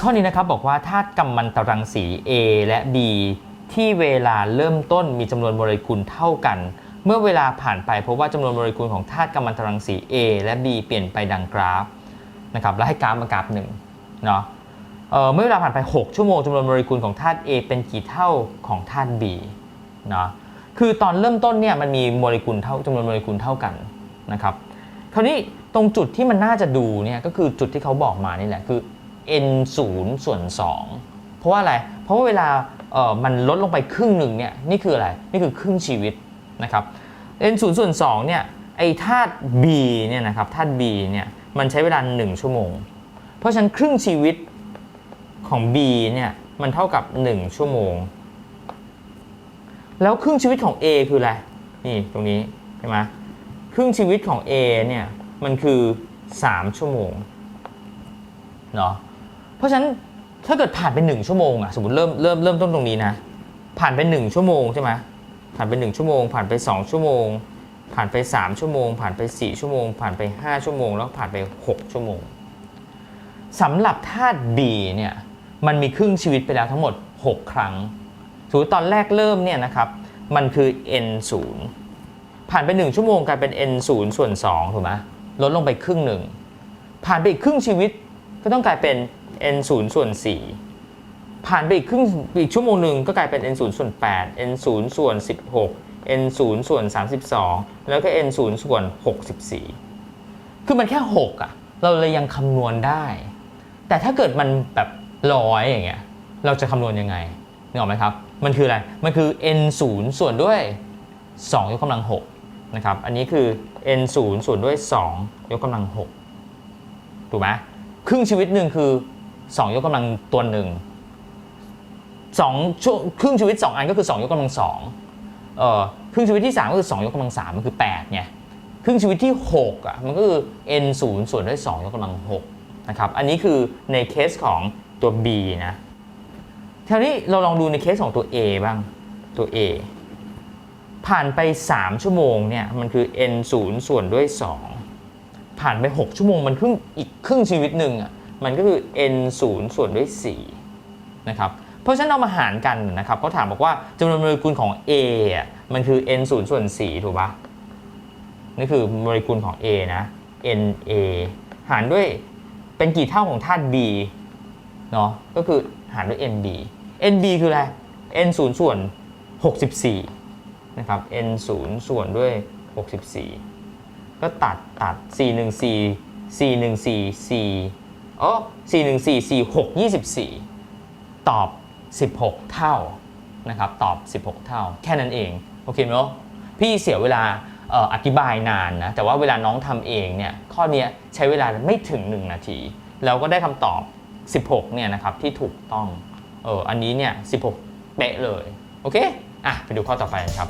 ข้อนี้นะครับบอกว่าธาตุกัมมันตรังสี A และ B ที่เวลาเริ่มต้นมีจำนวนโมเลกุลเท่ากัน เมื่อเวลาผ่านไปพบว่าจำนวนโมเลกุลของธาตุกัมมันตรังสี A และ B เปลี่ยนไปดังกราฟนะครับแล้วให้กราฟมากราฟหนึ่งเนาะเอ่อเมื่อเวลาผ่านไป 6 ชั่วโมงจำนวนโมเลกุลของธาตุ A เป็นกี่เท่าของธาตุ B เนาะคือตอนเริ่มต้นเนี่ยมันมีโมเลกุลเท่าจำนวนโมเลกุลเท่ากันนะครับคราวนี้ตรงจุดที่มันน่าจะดูเนี่ยก็คือจุดที่เขาบอกมานี่แหละคือ n 0ส่วน2เพราะว่าอะไร เพราะว่าเวลาเออมันลดลงไปครึ่งหนึ่งเนี่ยนี่คืออะไร นี่คือครึ่งชีวิตนะครับ n 0ส่วน2เนี่ยไอ้ธาตุ b เนี่ยนะครับธาตุ b เนี่ยมันใช้เวลา 1 ชั่วโมง เพราะฉะนั้นครึ่งชีวิตของ b เนี่ยมันเท่ากับ 1 ชั่วโมง แล้วครึ่งชีวิตของ a คืออะไร นี่ตรงนี้ใช่ไหมครึ่งชีวิตของ a เนี่ยมันคือ 3 ชั่วโมงเนาะ เพราะฉะนั้นถ้าเกิดผ่านไป1ชั่วโมงอะสมมติเริ่มเริ่มเริ่มต้นตรงนี้นะ ผ่านไป1ชั่วโมงใช่ไหมผ่านไป1ชั่วโมง ผ่านไป2ชั่วโมง ผ่านไป3ชั่วโมง ผ่านไป4ชั่วโมง ผ่านไป5ชั่วโมง แล้วผ่านไป6ชั่วโมงสำหรับธาตุ B เนี่ยมันมีครึ่งชีวิตไปแล้วทั้งหมด 6 ครั้งถือตอนแรกเริ่มเนี่ยนะครับมันคือ n 0ผ่านไป 1 ชั่วโมงกลายเป็น n 0ส่วน2ถูกไหมลดลงไปครึ่งหนึ่งผ่านไปอีกครึ่งชีวิตก็ต้องกลายเป็น n 0ส่วน4ผ่านไปอีกครึ่งอีกชั่วโมงหนึ่งก็กลายเป็น n 0ส่วน8 n 0ส่วน16 n 0ส่วน32 แล้วก็ n 0ส่วน64 คือมันแค่ 6 อะ เราเลยยังคำนวณได้ แต่ถ้าเกิดมันแบบร้อยอย่างเงี้ยเราจะคำนวณยังไงนึกออกไหมครับ มันคืออะไร มันคือ n 0ส่วนด้วย 2 ยกกำลัง6นะครับ อันนี้คือ n 0ส่วนด้วย 2 ยกกำลัง6ถูกไหมครึ่งชีวิตหนึ่งคือ 2ยกกำลังตัวหนึ่งสองช่วงครึ่งชีวิต2อันก็คือ2ยกกำลัง2เอ่อครึ่งชีวิตที่3ก็คือ2ยกกำลัง3มันคือ8ไงครึ่งชีวิตที่6อะมันก็คือ n 0ส่วนด้วย2ยกกำลัง6นะครับอันนี้คือในเคสของตัว b นะทีนี้เราลองดูในเคสของตัว a บ้างตัว a ผ่านไป 3 ชั่วโมงเนี่ยมันคือ n 0ส่วนด้วย 2 ผ่านไป 6 ชั่วโมงมันครึ่งอีกครึ่งชีวิตหนึ่งอะ มันก็คือ n 0ส่วนด้วย4นะครับเพราะฉะนั้นเรามาหารกันนะครับเขาถามบอกว่าจำนวนโมเลกุลของ A มันคือ n 0ส่วน4ถูกปะนี่คือโมเลกุลของ A นะ Na หารด้วยเป็นกี่เท่าของธาตุ B เนาะก็คือหารด้วย Nb Nb คืออะไร n 0ส่วน64นะครับ n 0ส่วนด้วย 64 ก็ตัดตัด4 1 4 4 1 4 4อ๋อ4 1 4 4 6 24ตอบ 16 เท่านะครับตอบ 16 เท่า แค่นั้นเองโอเคไหมเนาะพี่เสียเวลาอธิบายนานนะแต่ว่าเวลาน้องทำเองเนี่ยข้อนี้ใช้เวลาไม่ถึง 1 นาที แล้วก็ได้คำตอบ 16เนี่ยนะครับที่ถูกต้องเอออันนี้เนี่ย16 เป๊ะเลย โอเค อะ ไปดูข้อต่อไปครับ